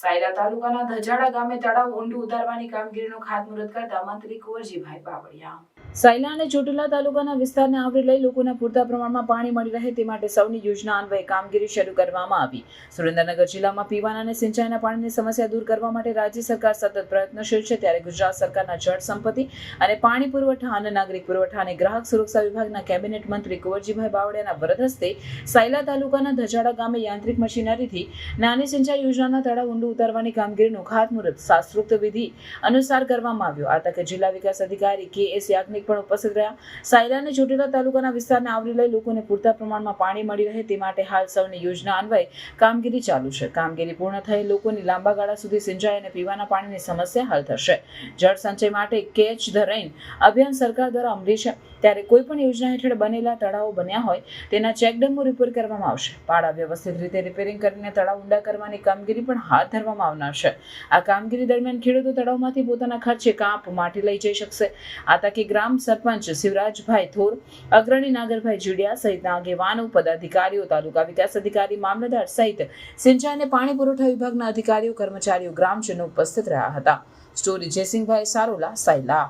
સાયલા તાલુકાના ધજાડા ગામે તળાવ ઊંડું ઉતારવાની કામગીરીનું ખાતમુહૂર્ત કરતા મંત્રી કુંવરજીભાઈ બાવળિયા. સાયલા અને ચોટીલા તાલુકાના વિસ્તારને આવરી લઈ લોકોને પૂરતા પ્રમાણમાં પાણી મળી રહે તે માટે સૌની યોજના અન્વયે કામગીરી શરૂ કરવામાં આવી. સુરેન્દ્રનગર જિલ્લામાં પીવાના અને સિંચાઈના પાણીની સમસ્યા દૂર કરવા માટે રાજ્ય સરકાર સતત પ્રયત્નશીલ છે. ત્યારે ગુજરાત સરકારના જળ સંપત્તિ અને પાણી પુરવઠા અને નાગરિક પુરવઠા અને ગ્રાહક સુરક્ષા વિભાગના કેબિનેટ મંત્રી કુંવરજીભાઈ બાવળિયાના વરદ હસ્તે સાયલા તાલુકાના ધજાડા ગામે યાંત્રિક મશીનરીથી નાની સિંચાઈ યોજનાના તળાવ ઊંડું ઉતારવાની કામગીરીનું ખાતમુહૂર્ત શાસ્ત્રોક્ત વિધિ અનુસાર કરવામાં આવ્યું. આ તકે જિલ્લા વિકાસ અધિકારી કે એસ યાજ્ઞિક પણ ઉપસ્થિત રહ્યા. સાયલા ચોટીલા તાલુકાના વિસ્તારને આવરી લઈ લોકોને પૂરતા પ્રમાણમાં પાણી મળી રહે તે માટે હાલ સૌની યોજના અન્વયે કામગીરી ચાલુ છે. કામગીરી પૂર્ણ થઈ લોકોની લાંબા ગાળા સુધી સિંચાઈ અને પીવાના પાણીની સમસ્યા હલ થશે. જળ સંચય માટે કેચ ધ રેઇન અભિયાન સરકાર દ્વારા અમલી છે. ત્યારે કોઈ પણ યોજના હેઠળ બનેલા તળાવો બન્યા હોય તેના ચેકડેમો રિપેર કરવામાં આવશે. પાડા વ્યવસ્થિત રીતે રિપેરિંગ કરીને તળાવ ઊંડા કરવાની કામગીરી પણ હાથ ધરવામાં આવનાર આ કામગીરી દરમિયાન ખેડૂતો તળાવમાંથી પોતાના ખર્ચે કાંપ માટી લઈ જઈ શકશે. આ તકે ગ્રામ સરપંચ શિવરાજભાઈ થોર, અગ્રણી નાગરભાઈ જીડિયા સહિતના આગેવાનો, પદાધિકારીઓ, તાલુકા વિકાસ અધિકારી, મામલતદાર સહિત સિંચાઈ અને પાણી પુરવઠા વિભાગના અધિકારીઓ, કર્મચારીઓ, ગ્રામજનો ઉપસ્થિત રહ્યા હતા. સ્ટોરી જયસિંહભાઈ સારોલા, સાયલા.